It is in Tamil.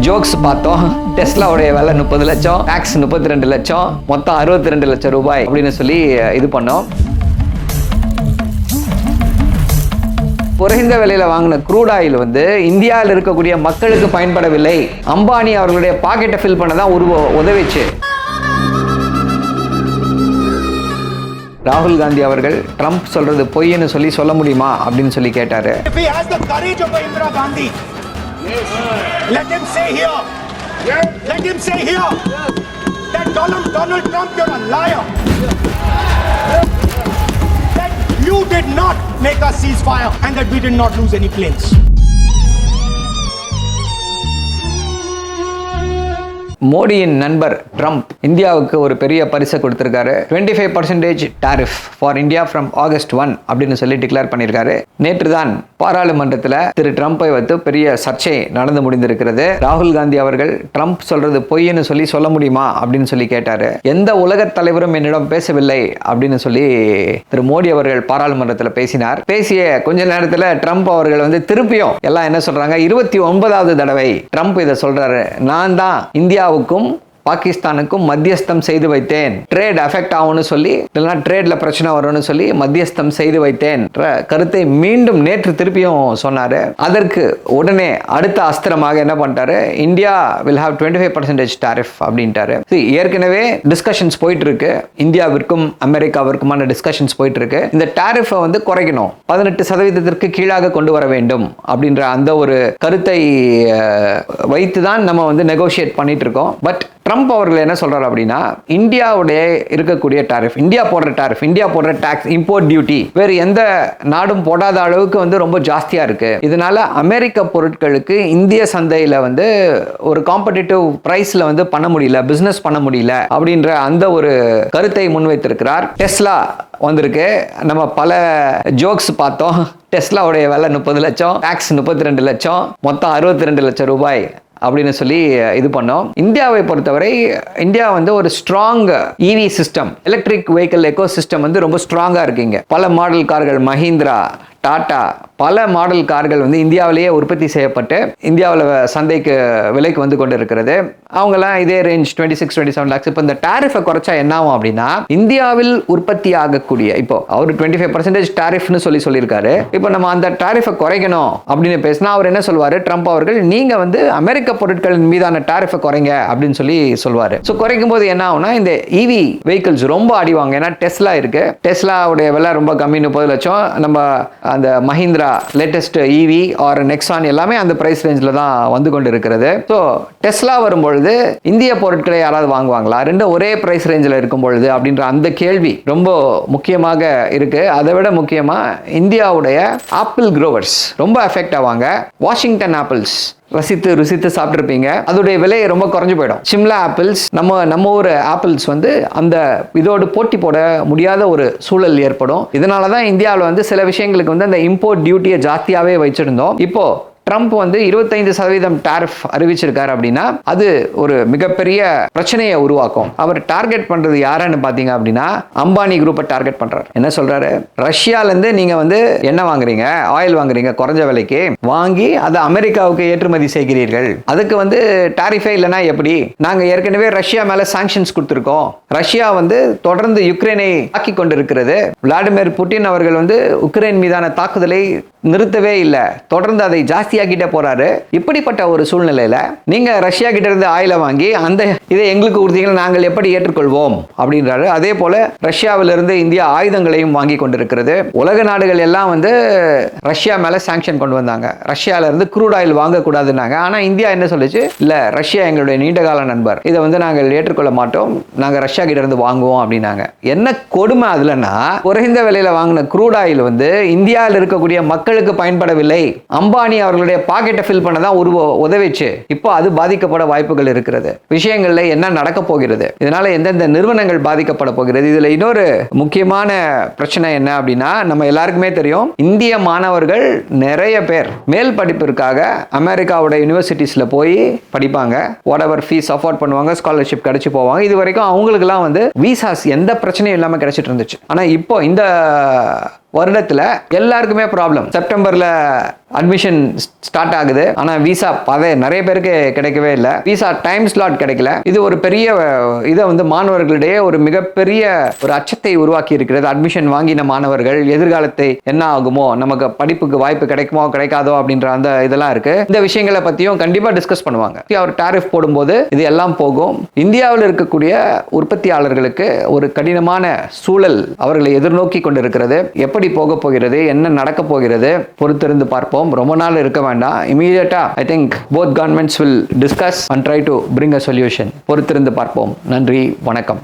ஜோக்ஸ் பார்த்தோம். டெஸ்லாவுடைய விலை முப்பது லட்சம் டேக்ஸ் முப்பத்தி ரெண்டு லட்சம் மொத்தம் அறுபத்தி ரெண்டு லட்சம் ரூபாய் அப்படின்னு சொல்லி இது பண்ணோம். குறைந்த விலையில வாங்கின க்ரூட் ஆயில் வந்து இந்தியாவில் இருக்கக்கூடிய மக்களுக்கு பயன்படவில்லை. அம்பானி அவர்களுடைய பாக்கெட்டை ஃபில் பண்ண தான் உருவ உதவிச்சு. ராகுல் காந்தி அவர்கள் ட்ரம்ப் சொல்றது பொய்ன்னு சொல்லி சொல்ல முடியுமா? அப்படின்னு சொல்லி கேட்டாரு. If he has the courage of a Indira Gandhi, let him say here, let him say here that Donald, Donald Trump, you're a liar. That you did not make a ceasefire and that we did not lose any planes. மோடியின் நண்பர் ட்ரம்ப் இந்தியாவுக்கு ஒரு பெரிய பரிசை கொடுத்திருக்காரு. 25% five percentage tariff for India from August one அப்படின்னு சொல்லி டிக்ளேர் பண்ணியிருக்காரு. நேற்று தான் பாராளுமன்றத்தில் திரு ட்ரம்ப்பை வைத்து பெரிய சர்ச்சை நடந்து முடிந்திருக்கிறது. ராகுல் காந்தி அவர்கள் ட்ரம்ப் சொல்றது பொய்ன்னு சொல்லி சொல்ல முடியுமா அப்படின்னு சொல்லி கேட்டாரு. எந்த உலக தலைவரும் என்னிடம் பேசவில்லை அப்படின்னு சொல்லி திரு மோடி அவர்கள் பாராளுமன்றத்தில் பேசினார். பேசிய கொஞ்ச நேரத்தில் ட்ரம்ப் அவர்கள் வந்து திருப்பியும் எல்லாம் என்ன சொல்றாங்க இருபத்தி ஒன்பதாவது தடவை ட்ரம்ப் இதை சொல்றாரு. நான் தான் இந்தியா இந்தியாவுக்கும் பாகிஸ்தானுக்கும் மத்தியஸ்தம் செய்து வைத்தேன். ட்ரேட் அஃபெக்ட் ஆகும்னு சொல்லி இல்லைன்னா ட்ரேட்ல பிரச்சனை வரும்னு சொல்லி மத்தியஸ்தம் செய்து வைத்தேன். கருத்தை மீண்டும் நேற்று திருப்பியும் சொன்னாரு. அதற்கு உடனே அடுத்த அஸ்திரமாக என்ன பண்ணிட்டாரு? India will have twenty five percentage tariff அப்படின்ட்டாரு ஏற்கனவே டிஸ்கஷன்ஸ் போயிட்டு இருக்கு இந்தியாவிற்கும் அமெரிக்காவிற்குமான டிஸ்கஷன்ஸ் போயிட்டு இருக்கு இந்த டாரிஃபை வந்து குறைக்கணும். பதினெட்டு சதவீதத்திற்கு கீழாக கொண்டு வர வேண்டும் அப்படின்ற அந்த ஒரு கருத்தை வைத்து தான் நம்ம வந்து நெகோஷியேட் பண்ணிட்டு இருக்கோம் பட் ட்ரம்ப் அவர்கள் என்ன சொல்கிறார் அப்படின்னா இந்தியாவுடைய இருக்கக்கூடிய டாரிஃப் இந்தியா போடுற டாரிஃப் இந்தியா போடுற டாக்ஸ் இம்போர்ட் டியூட்டி வேறு எந்த நாடும் போடாத அளவுக்கு வந்து ரொம்ப ஜாஸ்தியாக இருக்குது இதனால அமெரிக்க பொருட்களுக்கு இந்திய சந்தையில் வந்து ஒரு காம்படிட்டிவ் ப்ரைஸில் வந்து பண்ண முடியல பிஸ்னஸ் பண்ண முடியல அப்படின்ற அந்த ஒரு கருத்தை முன்வைத்திருக்கிறார். டெஸ்லா வந்திருக்கு. நம்ம பல ஜோக்ஸ் பார்த்தோம். டெஸ்லாவுடைய விலை முப்பது லட்சம் டேக்ஸ் முப்பத்தி ரெண்டு லட்சம் மொத்தம் அறுபத்தி ரெண்டு லட்சம் ரூபாய். அப்படின்னு சொல்லி இது பண்ணோம். இந்தியாவை பொறுத்தவரை இந்தியா வந்து ஒரு strong EV system electric vehicle ecosystem வந்து ரொம்ப ஸ்ட்ராங்காக இருக்கீங்க பல மாடல் கார்கள் மஹிந்திரா டாட்டா பல மாடல் கார்கள் வந்து இந்தியாவிலேயே உற்பத்தி செய்யப்பட்டு இந்தியாவில் சந்தைக்கு விலைக்கு வந்து கொண்டு இருக்கிறது அவங்கெல்லாம் இதே range twenty six twenty seven lakhs இப்போ இந்த டாரிஃபை குறைச்சா என்ன ஆகும் அப்படின்னா இந்தியாவில் உற்பத்தி ஆகக்கூடிய இப்போ அவர் டுவெண்ட்டி ஃபைவ் பர்சன்டேஜ் டாரிஃப்னு சொல்லி சொல்லியிருக்காரு. இப்போ நம்ம அந்த டாரிஃபை குறைக்கணும் அப்படின்னு பேசினா அவர் என்ன சொல்வார்? ட்ரம்ப் அவர்கள் நீங்கள் வந்து அமெரிக்க பொருட்களின் மீதான டாரிஃபை குறைங்க அப்படின்னு சொல்லி சொல்வார். ஸோ குறைக்கும் போது என்ன ஆகும்னா இந்த இவி வெஹிக்கிள்ஸ் ரொம்ப அடிவாங்க ஏன்னா டெஸ்லா இருக்குது டெஸ்லாவுடைய விலை ரொம்ப கம்மி முப்பது லட்சம். நம்ம அந்த Mahindra latest EV or Nexon எல்லாமே அந்த பிரைஸ் ரேஞ்சில் தான் வந்து கொண்டு இருக்கிறது ஸோ டெஸ்லா வரும்பொழுது இந்திய பொருட்களை யாராவது வாங்குவாங்களா? ரெண்டும் ஒரே பிரைஸ் ரேஞ்சில் இருக்கும் பொழுது அப்படின்ற அந்த கேள்வி ரொம்ப முக்கியமாக இருக்கு. அதை விட முக்கியமாக இந்தியாவுடைய ஆப்பிள் க்ரோவர்ஸ் ரொம்ப எஃபெக்ட் ஆவாங்க. வாஷிங்டன் ஆப்பிள்ஸ் ரசித்து ருசித்து சாப்பிட்ருப்பீங்க அதோடைய விலை ரொம்ப குறைஞ்சு போயிடும். சிம்லா ஆப்பிள்ஸ் நம்ம நம்ம ஊர் ஆப்பிள்ஸ் வந்து அந்த இதோடு போட்டி போட முடியாத ஒரு சூழல் ஏற்படும். இதனால தான் இந்தியாவில் வந்து சில விஷயங்களுக்கு வந்து அந்த இம்போர்ட் டியூட்டியை ஜாஸ்தியாகவே வச்சிருந்தோம். இப்போது ட்ரம்ப் வந்து இருபத்தைந்து சதவீதம் டாரிஃப் அறிவிச்சிருக்காரு அப்படின்னா அது ஒரு மிகப்பெரிய பிரச்சனையை உருவாக்கும். அவர் டார்கெட் பண்றது யாருன்னு பாத்தீங்க அப்படின்னா அம்பானி குரூப்பை டார்கெட் பண்றாரு. என்ன சொல்றாரு? ரஷ்யால இருந்து நீங்க வந்து என்ன வாங்குறீங்க? ஆயில் வாங்குறீங்க குறைஞ்ச விலைக்கு. வாங்கி அதை அமெரிக்காவுக்கு ஏற்றுமதி செய்கிறீர்கள். அதுக்கு வந்து டாரிஃபே இல்லைன்னா எப்படி? நாங்க ஏற்கனவே ரஷ்யா மேல சாங்ஷன்ஸ் கொடுத்துருக்கோம். ரஷ்யா வந்து தொடர்ந்து யுக்ரைனை தாக்கி கொண்டிருக்கிறது. விளாடிமிர் புட்டின் அவர்கள் வந்து உக்ரைன் மீதான தாக்குதலை நிறுத்தவே இல்லை. தொடர்ந்து அதை ஜாஸ்தி ஜாஸ்தியாக்கிட்டே போறாரு. இப்படிப்பட்ட ஒரு சூழ்நிலையில நீங்க ரஷ்யா கிட்ட இருந்து ஆயில வாங்கி அந்த இதை எங்களுக்கு கொடுத்தீங்கன்னா நாங்கள் எப்படி ஏற்றுக்கொள்வோம்? அப்படின்றாரு. அதே போல ரஷ்யாவிலிருந்து இந்தியா ஆயுதங்களையும் வாங்கி கொண்டிருக்கிறது. உலக நாடுகள் எல்லாம் வந்து ரஷ்யா மேல சாங்ஷன் கொண்டு வந்தாங்க. ரஷ்யால இருந்து குரூட் ஆயில் வாங்கக்கூடாதுன்னாங்க. ஆனா இந்தியா என்ன சொல்லுச்சு? இல்ல ரஷ்யா எங்களுடைய நீண்டகால நண்பர். இதை வந்து நாங்கள் ஏற்றுக்கொள்ள மாட்டோம். நாங்க ரஷ்யா கிட்ட இருந்து வாங்குவோம் அப்படின்னாங்க. என்ன கொடுமை அதுலன்னா குறைந்த விலையில வாங்கின குரூட் ஆயில் வந்து இந்தியாவில் இருக்கக்கூடிய மக்களுக்கு பயன்படவில்லை. அம்பானி அவர்கள் அவர்களுடைய பாக்கெட்டை ஃபில் பண்ண தான் உருவ உதவிச்சு இப்போ அது பாதிக்கப்பட வாய்ப்புகள் இருக்கிறது. விஷயங்கள்ல என்ன நடக்க போகிறது? இதனால எந்தெந்த நிறுவனங்கள் பாதிக்கப்பட போகிறது? இதுல இன்னொரு முக்கியமான பிரச்சனை என்ன அப்படின்னா நம்ம எல்லாருக்குமே தெரியும் இந்திய மாணவர்கள் நிறைய பேர் மேல் படிப்பிற்காக அமெரிக்காவோட யூனிவர்சிட்டிஸ்ல போய் படிப்பாங்க. வாட் எவர் ஃபீஸ் அஃபோர்ட் பண்ணுவாங்க ஸ்காலர்ஷிப் கிடைச்சு போவாங்க. இது வரைக்கும் அவங்களுக்குலாம் வந்து விசாஸ் எந்த பிரச்சனையும் இல்லாமல் கிடைச்சிட்டு இருந்துச்சு. ஆனால் இப்போ இந்த வருடத்துல எல்லாருக்குமே ப்ராப்ளம் செப்டம்பர்ல அட்மிஷன் ஸ்டார்ட் ஆகுது. ஆனால் விசா பத நிறைய பேருக்கு கிடைக்கவே இல்லை. விசா டைம் ஸ்லாட் கிடைக்கல. இது ஒரு பெரிய இதை வந்து மாணவர்களிடையே ஒரு மிகப்பெரிய ஒரு அச்சத்தை உருவாக்கி இருக்கிறது. அட்மிஷன் வாங்கின மாணவர்கள் எதிர்காலத்தை என்ன ஆகுமோ நமக்கு படிப்புக்கு வாய்ப்பு கிடைக்குமோ கிடைக்காதோ அப்படின்ற அந்த இதெல்லாம் இருக்கு. இந்த விஷயங்களை பத்தியும் கண்டிப்பா டிஸ்கஸ் பண்ணுவாங்க. அவர் டாரிஃப் போடும்போது இது எல்லாம் போகும். இந்தியாவில் இருக்கக்கூடிய உற்பத்தியாளர்களுக்கு ஒரு கடினமான சூழல் அவர்களை எதிர்நோக்கி கொண்டிருக்கிறது. எப்படி போக போகிறது? என்ன நடக்க போகிறது? பொறுத்திருந்து பார்ப்போம். ரொம்ப நாள் இருக்க வேண்டாம். இமீடியட்டா I think both governments will discuss and try to bring a solution பொறுத்திருந்து பார்ப்போம். நன்றி. வணக்கம்.